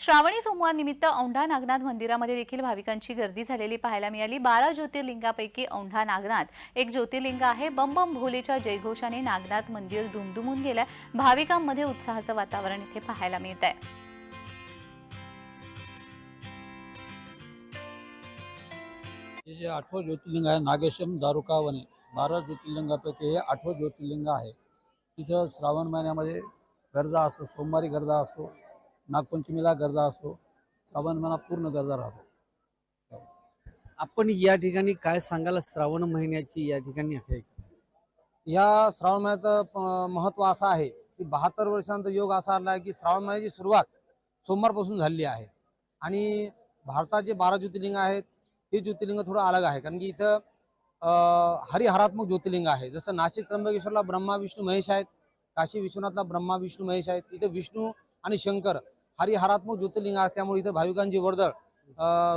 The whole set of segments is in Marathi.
श्रावणी सोमवार निमित्त औंढा नागनाथ मंदिरामध्ये देखील भाविकांची गर्दी झालेली पाहायला मिळाली. बारा ज्योतिर्लिंगापैकी औंढा नागनाथ एक ज्योतिर्लिंग आहे. बम बम भोलेच्या जयघोषाने नागनाथ मंदिर धुमधुमून गेलंय. भाविकांमध्ये उत्साहाचं वातावरण इथे पाहायला मिळत आहे हे जे आठवं ज्योतिर्लिंग आहे नागेशम दारुकावने बारा ज्योतिर्लिंगापैकी हे आठवं ज्योतिर्लिंग आहे. तिथं श्रावण महिन्यामध्ये गर्दा असो सोमवारी गर्दा असो नागपंचमीला गर्दा असो श्रावण महिना पूर्ण गर्दा राहतो. आपण या ठिकाणी काय सांगाल? श्रावण महिन्याची या ठिकाणी आख्यायिका या श्रावण महिन्याचं महत्त्व असं आहे की बहात्तर वर्षांचा योग असा आला आहे की श्रावण महिन्याची सुरुवात सोमवारपासून झालेली आहे. आणि भारताचे बारा ज्योतिर्लिंग आहेत हे ज्योतिर्लिंग थोडं अलग आहे. कारण की इथं हरिहरात्मक ज्योतिर्लिंग आहे. जसं नाशिक त्र्यंबकेश्वरला ब्रह्मा विष्णू महेश आहेत. काशी विश्वनाथला ब्रह्मा विष्णू महेश आहेत. इथं विष्णू आणि शंकर हरिहरात्मक ज्योतिर्लिंग असल्यामुळे इथं भाविकांची वर्दळ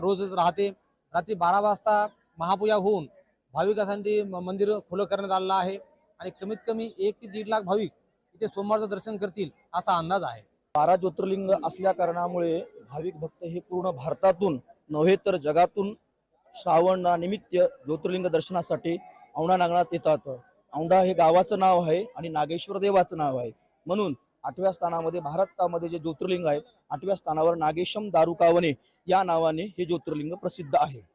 रोजच राहते. रात्री बारा वाजता महापूजा होऊन भाविकांसाठी मंदिर खुलं करण्यात आलेलं आहे. आणि कमीत कमी एक ते दीड लाख भाविक इथे सोमवारचं दर्शन करतील असा अंदाज आहे. बारा ज्योतिर्लिंग असल्या कारणामुळे भाविक भक्त हे पूर्ण भारतातून नव्हे तर जगातून श्रावणानिमित्त ज्योतिर्लिंग दर्शनासाठी औंढा नागनाथ येतात. औंढा हे गावाचं नाव आहे आणि नागेश्वर देवाचं नाव आहे. म्हणून आठव्या स्थानामध्ये भारतामध्ये जे ज्योतिर्लिंग आहेत आठव्या स्थानावर नागेशम दारुकावने या नावाने हे ज्योतिर्लिंग प्रसिद्ध आहे.